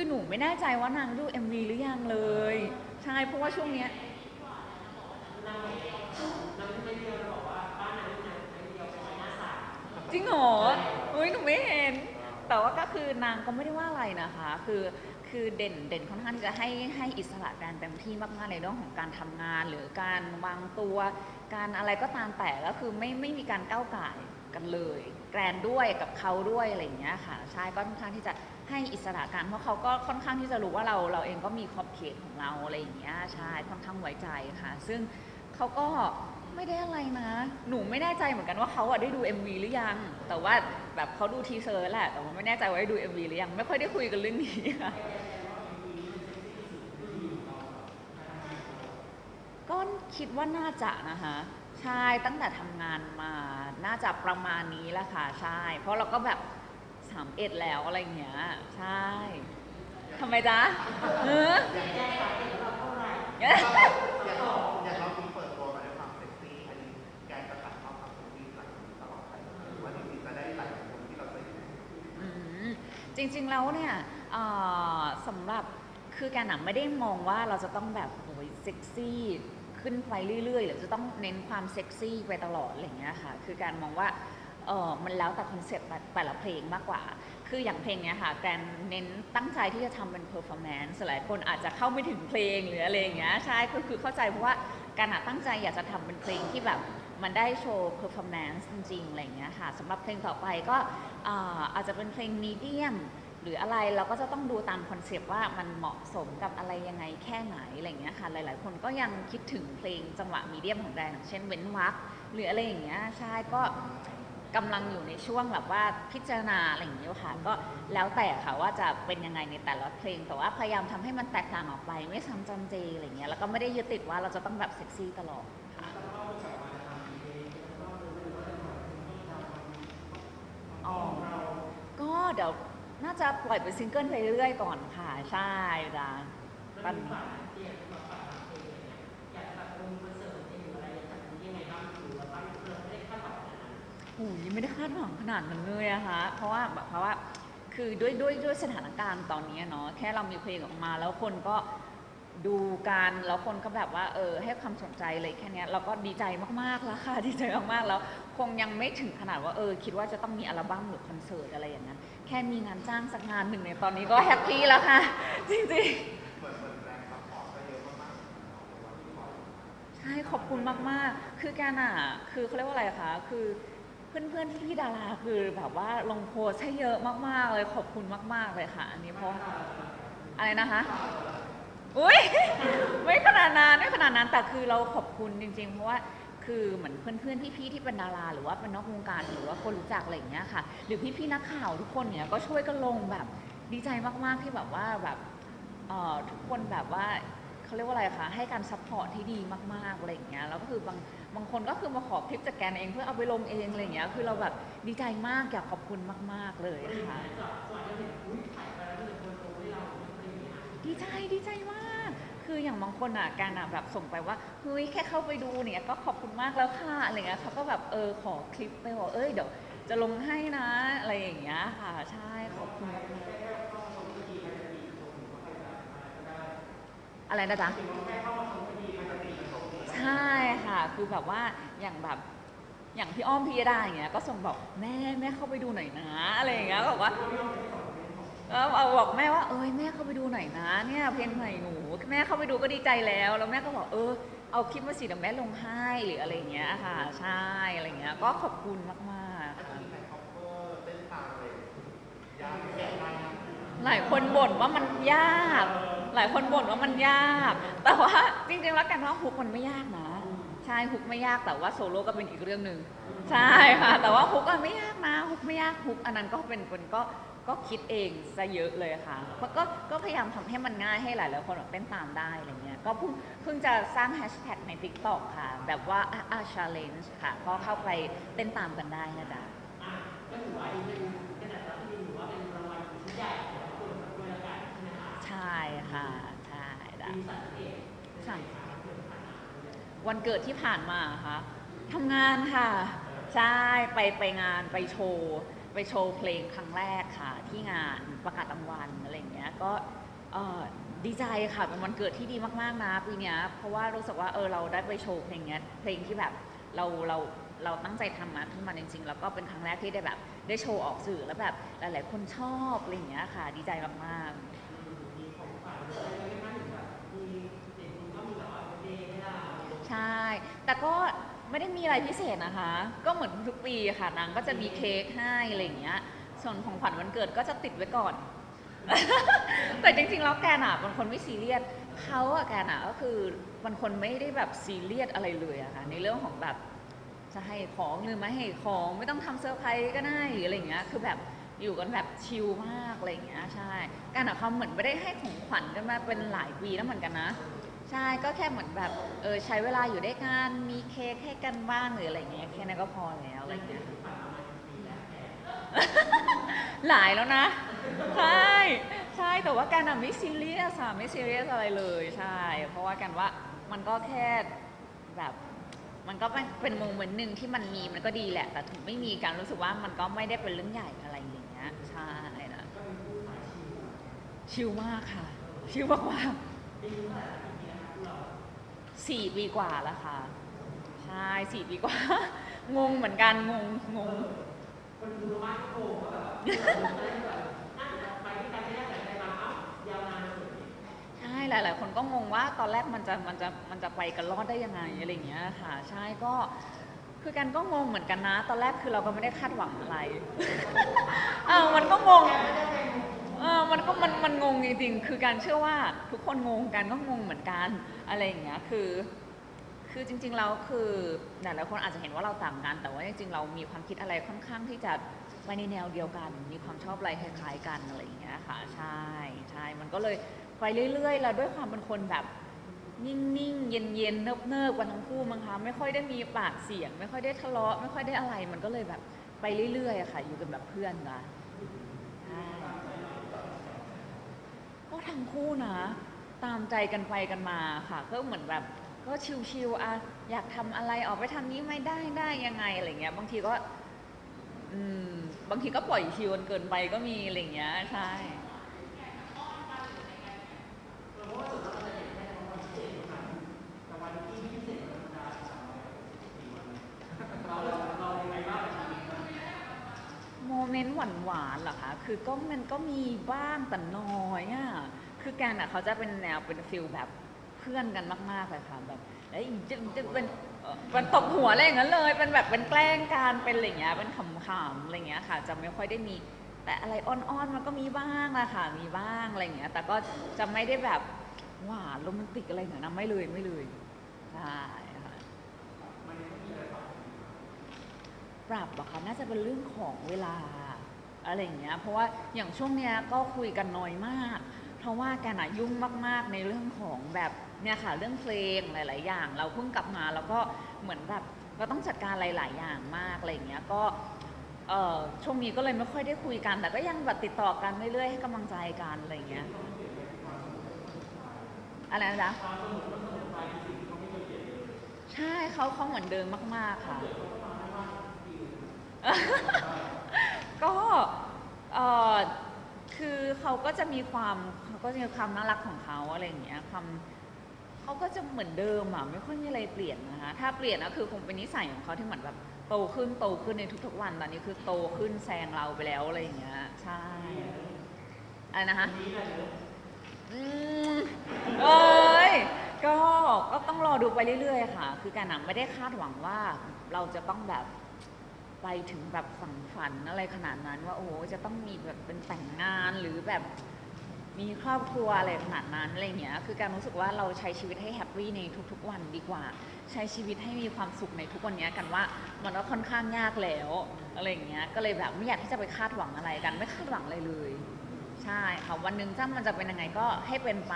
คือหนูไม่แน่ใจว่านางดู MV หรือยังเลย ใช่ เพราะว่าช่วงเนี้ยจริงเหรออุ้ยหนูไม่เห็น แต่ว่าก็คือนางก็ไม่ได้ว่าอะไรนะคะ คือคือเด่นเด่นค่อนข้างที่จะให้ให้อิสระแกรนเต็มที่มากๆในเรื่องของการทำงาน หรือการวางตัว การอะไรก็ตามแต่ก็คือไม่ไม่มีการก้าวไก่กันเลย แกรนด้วยกับเขาด้วยอะไรอย่างเงี้ยค่ะ ใช่ก็ค่อนข้างที่จะ ให้อิสระกันเพราะเขาก็ค่อนข้างที่จะรู้ว่าเราเราเองก็มีขอบเขตของเราอะไรอย่างเงี้ยใช่ค่อนข้างไว้ใจค่ะ ซึ่งเขาก็ไม่ได้อะไรนะ หนูไม่แน่ใจเหมือนกันว่าเขาอะได้ดู MV หรือยัง แต่ว่าแบบเขาดูทีเซอร์แหละ แต่ว่าไม่แน่ใจว่าได้ดู MV หรือยัง ไม่ค่อยได้คุยกันเรื่องนี้ค่ะก็คิดว่าน่าจะนะคะใช่ตั้งแต่ทำงานมาน่าจะประมาณนี้แหละค่ะใช่ เพราะเราก็แบบามเอ็ดแล้วอะไรอย่างเงี้ย ใช่ทำไมจ๊ะเอออย่างอย่างเรามีเปิดตัวมาด้วยความเซ็กซี่อันนี้แกจะตัดเข้าความเซ็กซี่หลังจากนี้ตลอดไปหรือว่าจริงๆจะได้หลายคนที่เราเคยเห็นอืมจริงๆแล้วเนี่ยเอ่อสำหรับคือการหนังไม่ได้มองว่าเราจะต้องแบบโอ้ยเซ็กซี่ขึ้นไปเรื่อยๆ หรือจะต้องเน้นความเซ็กซี่ไปตลอดอะไรอย่างเงี้ยค่ะ คือการมองว่า เออมันแล้วแต่คอนเซ็ปต์แต่ละเพลงมากกว่า คืออย่างเพลงเนี้ยค่ะแกรนเน้นตั้งใจที่จะทำเป็นเพอร์ฟอร์แมนซ์หลายคนอาจจะเข้าไม่ถึงเพลงหรืออะไรอย่างเงี้ยใช่ก็คือเข้าใจเพราะว่าการตั้งใจอยากจะทำเป็นเพลงที่แบบมันได้โชว์เพอร์ฟอร์แมนซ์จริงๆอะไรอย่างเงี้ยค่ะสำหรับเพลงต่อไปก็อาจจะเป็นเพลงมีเดียมหรืออะไรเราก็จะต้องดูตามคอนเซปต์ว่ามันเหมาะสมกับอะไรยังไงแค่ไหนอะไรอย่างเงี้ยค่ะหลาย ๆ คนก็ยังคิดถึงเพลงจังหวะมีเดียมของแดนอย่างเช่นเว้นวรรคหรืออะไรอย่างเงี้ยใช่ก็ กำลังอยู่ในช่วงแบบว่าพิจารณาอะไรอย่างเงี้ยค่ะ ก็แล้วแต่ค่ะว่าจะเป็นยังไงในแต่ละเพลง แต่ว่าพยายามทำให้มันแตกต่างออกไป ไม่ซ้ำจำเจอะไรอย่างเงี้ยแล้วก็ไม่ได้ยึดติดว่าเราจะต้องแบบเซ็กซี่ตลอดค่ะอ๋อก็เดี๋ยวน่าจะปล่อยเป็นซิงเกิลไปเรื่อยๆก่อนค่ะใช่จ้ะปัน โอ้ยไม่ได้คาดหวังขนาดนั้นเลยอะคะเพราะว่าแบบเพราะว่าคือด้วยด้วยด้วยสถานการณ์ตอนนี้เนาะแค่เรามีเพลงออกมา แล้วคนก็ดูกันแล้วคนก็แบบว่าเออให้ความสนใจเลยแค่นี้เราก็ดีใจมากๆแล้วค่ะดีใจมากๆแล้วคงยังไม่ถึงขนาดว่าเออคิดว่าจะต้องมีอัลบั้มหรือคอนเสิร์ตอะไรอย่างนั้น แค่มีงานจ้างสักงานหนึ่งในตอนนี้ก็แฮปปี้แล้วค่ะจริงๆๆใช่ขอบคุณมากๆ คือการอะคือเขาเรียกว่าอะไรคะคือ เพื่อนๆพี่ๆดาราคือแบบว่าลงโพสต์ให้เยอะมากๆเลยขอบคุณมาก ๆเลยค่ะ อันนี้เพราะว่าอะไรนะคะอุ้ยไม่ขนาดนั้นไม่ขนาดนั้นแต่คือเราขอบคุณจริง ๆ เพราะว่าคือเหมือนเพื่อนๆพี่ๆที่เป็นดารา หรือว่าเป็นนอกวงการหรือว่าคนรู้จักอะไรอย่างเงี้ยค่ะ หรือพี่ๆนักข่าวทุกคนเนี่ยก็ช่วยกันลงแบบดีใจมากๆที่แบบว่าแบบเอ่อทุกคนแบบว่าเขาเรียกว่าอะไรคะให้การซัพพอร์ตที่ดีมากๆอะไรอย่างเงี้ยแล้วก็คือบาง บางคนก็คือมาขอคลิปจากแกนเองเพื่อเอาไปลงเองอะไรอย่างเงี้ย คือเราแบบดีใจมากอยากขอบคุณมาก ๆเลยค่ะดีใจดีใจมาก คืออย่างบางคนอะการอะแบบส่งไปว่าเฮ้ยแค่เข้าไปดูเนี่ยก็ขอบคุณมากแล้วค่ะอะไรเงี้ยเขาก็แบบเออขอคลิปไปบอกเอ้ยเดี๋ยวจะลงให้นะอะไรอย่างเงี้ยค่ะ ใช่ขอบคุณอะไรนะจ๊ะ ใช่ค่ะ คือแบบว่าอย่างแบบอย่างพี่อ้อมพิยดาอย่างเงี้ยก็ส่งบอกแม่แม่เข้าไปดูหน่อยนะอะไรอย่างเงี้ยก็บอกว่าแล้วเอาบอกแม่ว่าเอ้ยแม่เข้าไปดูหน่อยนะเนี่ยเพลงใหม่หนูแม่เข้าไปดูก็ดีใจแล้วแล้วแม่ก็บอกเออเอาคลิปมาสิเดี๋ยวแม่ลงให้หรืออะไรอย่างเงี้ยค่ะ ใช่อะไรอย่างเงี้ยก็ขอบคุณมากๆค่ะมีใคร cover เต้นตามเลยยากแกะได้นะหลายคนบ่นว่ามันยาก หลายคนบ่นว่ามันยาก แต่ว่าจริงๆแล้วกันว่าฮุกมันไม่ยากนะ ใช่ฮุกไม่ยากแต่ว่าโซโล่ก็เป็นอีกเรื่องหนึ่งใช่ค่ะ แต่ว่าฮุกอะไม่ยากนะฮุกไม่ยากฮุกอันนั้นก็เป็นคนก็ก็คิดเองซะเยอะเลยค่ะเพราะก็ก็พยายามทำให้มันง่ายให้หลายๆคนแบบเต้นตามได้อะไรเงี้ย ก็เพิ่งเพิ่งจะสร้างแฮชแท็กใน TikTok ค่ะ แบบว่าอะอะ challenge ค่ะ ก็เข้าไปเต้นตามกันได้นะจ๊ะใหญ่ ช่ค่ะ ใช่ได้สั่งวันเกิดที่ผ่านมาค่ะทำงานค่ะ ใช่ไปไปงานไปโชว์ไปไปโชว์เพลงครั้งแรกค่ะ ที่งานประกาศรางวัลอะไรอย่างเงี้ยก็เอ่อดีใจค่ะเป็นวันเกิดที่ดีมากๆนะปีเนี้ยเพราะว่ารู้สึกว่าเออเราได้ไปโชว์เพลงเนี้ยเพลงที่แบบเราเราเราตั้งใจทำมาขึ้นมาจริงๆ แล้วก็เป็นครั้งแรกที่ได้แบบ ได้โชว์ออกสื่อแล้วแบบหลายๆ คนชอบอะไรอย่างเงี้ยค่ะ ดีใจมากๆ ใช่ แต่ก็ไม่ได้มีอะไรพิเศษนะคะ ก็เหมือนทุกปีค่ะ นางก็จะมีเค้กให้อะไรอย่างเงี้ย ส่วนของขวัญวันเกิดก็จะติดไว้ก่อน แต่จริงๆ แล้วแกน่ะเป็นคนไม่ซีเรียสเขาอะแกน่ะก็คือเป็นคนไม่ได้แบบซีเรียสอะไรเลยอะค่ะ ในเรื่องของแบบจะให้ของหรือไม่ให้ของไม่ต้องทำเซอร์ไพรส์ก็ได้หรืออะไรอย่างเงี้ย คือแบบ อยู่กันแบบชิลมากอะไรอย่างเงี้ยใช่ การอะเขาเหมือนไม่ได้ให้ของขวัญกันมาเป็นหลายปีแล้วเหมือนกันนะ ใช่ก็แค่เหมือนแบบเออใช้เวลาอยู่ด้วยกันมีเค้กให้กันบ้างหรืออะไรเงี้ยแค่นั้นก็พอแล้วอะไรเงี้ยหลายแล้วนะ ใช่ใช่แต่ว่าการอะไม่ซีเรียสอะไม่ซีเรียสอะไรเลยใช่ เพราะว่ากันว่ามันก็แค่แบบมันก็เป็นเป็นโมเมนต์หนึ่งที่มันมีมันก็ดีแหละ แต่ถึงไม่มีการรู้สึกว่ามันก็ไม่ได้เป็นเรื่องใหญ่อะไรอย่างเงี้ย ใช่นะชิลมากค่ะ ชิลมากว่าสี่ปีกว่าแล้วค่ะ ใช่สี่ปีกว่า งงเหมือนกัน งงงงใช่หลาย ๆ คนก็งงว่าตอนแรกมันจะมันจะมันจะไปกันรอดได้ยังไงอะไรอย่างเงี้ยค่ะ ใช่ก็ คือกันก็งงเหมือนกันนะ ตอนแรกคือเราก็ไม่ได้คาดหวังอะไร เออมันก็งง เออมันก็มันมันงงจริงๆ คือการเชื่อว่าทุกคนงงกันก็งงเหมือนกันอะไรอย่างเงี้ย คือ คือจริงๆแล้วคือหลายๆคนอาจจะเห็นว่าเราต่างกัน แต่ว่าจริงๆเรามีความคิดอะไรค่อนข้างที่จะไปในแนวเดียวกัน มีความชอบอะไรคล้ายๆกันอะไรอย่างเงี้ยค่ะ ใช่ใช่ มันก็เลยไปเรื่อยๆ แล้วด้วยความเป็นคนแบบ นิ่งๆ เย็นๆ เนิบๆ กันทั้งคู่มั้งคะ ไม่ค่อยได้มีปากเสียง ไม่ค่อยได้ทะเลาะ ไม่ค่อยได้อะไร มันก็เลยแบบไปเรื่อยๆอะค่ะ อยู่กันแบบเพื่อนนะก็ทั้งคู่นะ ตามใจกันไปกันมาค่ะ ก็เหมือนแบบก็ชิวๆอะอยากทำอะไรออกไปทำนี้ไม่ได้ได้ยังไงอะไรเงี้ย บางทีก็ อืม บางทีก็ปล่อยชิวกันเกินไปก็มีอะไรเงี้ย ใช่ โมเมนต์หวานๆเหรอคะคือก็มันก็มีบ้างแต่น้อยอะคือแกนอะเขาจะเป็นแนวเป็นฟิลแบบเพื่อนกันมากๆเลยค่ะแบบแล้วจะจะเป็นมันตบหัวอะไรอย่างนั้นเลยเป็นแบบเป็นแกล้งกันเป็นอะไรอย่างเงี้ยเป็นขำๆอะไรอย่างเงี้ยค่ะ จะไม่ค่อยได้มีแต่อะไรอ้อนๆมันก็มีบ้างอะค่ะมีบ้างอะไรอย่างเงี้ยแต่ก็จะไม่ได้แบบหวานโรแมนติกอะไรอย่างเงี้ยนะไม่เลยไม่เลย ใช่ค่ะปรับอะค่ะน่าจะเป็นเรื่องของเวลาอะไรอย่างเงี้ยเพราะว่าอย่างช่วงเนี้ยก็คุยกันน้อยมาก เพราะว่าแกน่ะยุ่งมาก ๆ ในเรื่องของแบบเนี่ยค่ะเรื่องเพลงหลาย ๆ อย่าง เราเพิ่งกลับมาแล้วก็เหมือนแบบก็ต้องจัดการหลาย ๆ อย่างมากอะไรอย่างเงี้ยก็เอ่อช่วงนี้ก็เลยไม่ค่อยได้คุยกัน แต่ก็ยังแบบติดต่อกันเรื่อย ๆ ให้กำลังใจกันอะไรอย่างเงี้ยอะไรนะจ๊ะ ใช่เขาเขาเหมือนเดิมมาก ๆ ค่ะ ก็เออคือเขาก็จะมีความเขาก็จะมีความน่ารักของเขาอะไรอย่างเงี้ยความเขาก็จะเหมือนเดิมอะไม่ค่อยมีอะไรเปลี่ยนนะคะถ้าเปลี่ยนก็คือคงเป็นนิสัยของเขาที่เหมือนแบบโตขึ้นโตขึ้นในทุกๆวันตอนนี้คือโตขึ้นแซงเราไปแล้วอะไรอย่างเงี้ยใช่อะไรนะคะอืมเอ้ย ก็ก็ต้องรอดูไปเรื่อยๆค่ะ คือการหนังไม่ได้คาดหวังว่าเราจะต้องแบบไปถึงแบบฝังฝันอะไรขนาดนั้น ว่าโอ้โหจะต้องมีแบบเป็นแต่งงานหรือแบบมีครอบครัวอะไรขนาดนั้นอะไรเงี้ย คือการรู้สึกว่าเราใช้ชีวิตให้แฮปปี้ในทุก ๆ วันดีกว่า ใช้ชีวิตให้มีความสุขในทุกวันเนี้ยกันว่ามันก็ค่อนข้างยากแล้วอะไรอย่างเงี้ย ก็เลยแบบไม่อยากที่จะไปคาดหวังอะไรกันไม่คาดหวังอะไรเลย ใช่ค่ะวันหนึ่งถ้ามันจะเป็นยังไงก็ให้เป็นไป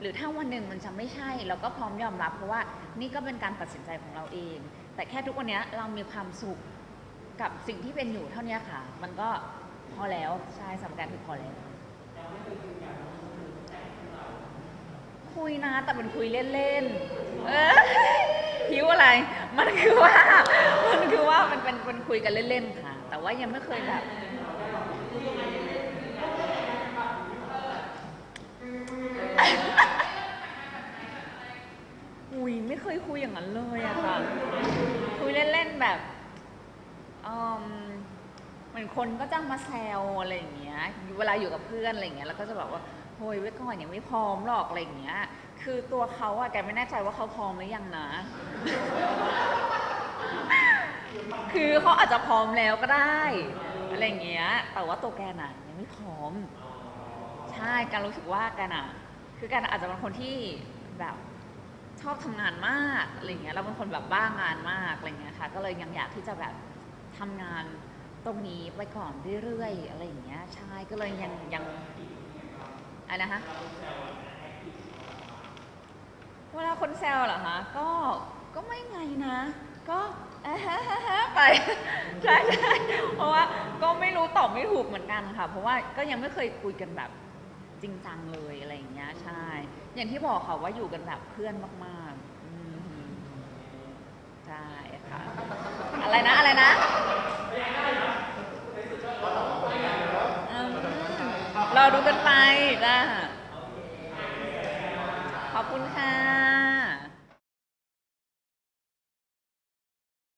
หรือถ้าวันหนึ่งมันจะไม่ใช่เราก็พร้อมยอมรับเพราะว่านี่ก็เป็นการตัดสินใจของเราเอง แต่แค่ทุกวันนี้เรามีความสุขกับสิ่งที่เป็นอยู่เท่านี้ค่ะ มันก็พอแล้วใช่สำหรับการคือพอแล้วคุยนะแต่เป็นคุยเล่นๆเออหิวอะไร มันคือว่า มันคือว่ามันเป็นเป็นคุยกันเล่นๆค่ะ แต่ว่ายังไม่เคยแบบ อุ้ยไม่เคยคุยอย่างนั้นเลยอะค่ะ คุยเล่นๆแบบอืมเหมือนคนก็จะมาแซวอะไรอย่างเงี้ย เวลาอยู่กับเพื่อนอะไรอย่างเงี้ยแล้วก็จะแบอกว่าโฮ้ยไว้ก่อนยังไม่พร้อมหรอกอะไรอย่างเงี้ย คือตัวเขาอะแกไม่แน่ใจว่าเขาพร้อมหรือยังนะ คือเขาอาจจะพร้อมแล้วก็ได้อะไรอย่างเงี้ย แต่ว่าตัวแกน่ะยังไม่พร้อม ใช่การรู้สึกว่าแกน่ะ คือกันอาจจะเป็นคนที่แบบชอบทำงานมากอะไรเงี้ยแล้วเป็นคนแบบบ้างานมากอะไรเงี้ยค่ะ ก็เลยยังอยากที่จะแบบทำงานตรงนี้ไปก่อนเรื่อยๆอะไรอย่างเงี้ยใช่ก็เลยยังยังอะไรนะคะเวลาคนแซวเหรอคะก็ก็ไม่ไงนะ ก็อ่าฮะฮะฮะไปใช่ใช่เพราะว่าก็ไม่รู้ตอบไม่ถูกเหมือนกันค่ะ เพราะว่าก็ยังไม่เคยคุยกันแบบจริงจังเลย ใช่ อย่างที่บอกค่ะว่าอยู่กันแบบเพื่อนมากๆอืมใช่ค่ะ อะไรนะอะไรนะอืมรอดูกันไปจ้าขอบคุณค่ะ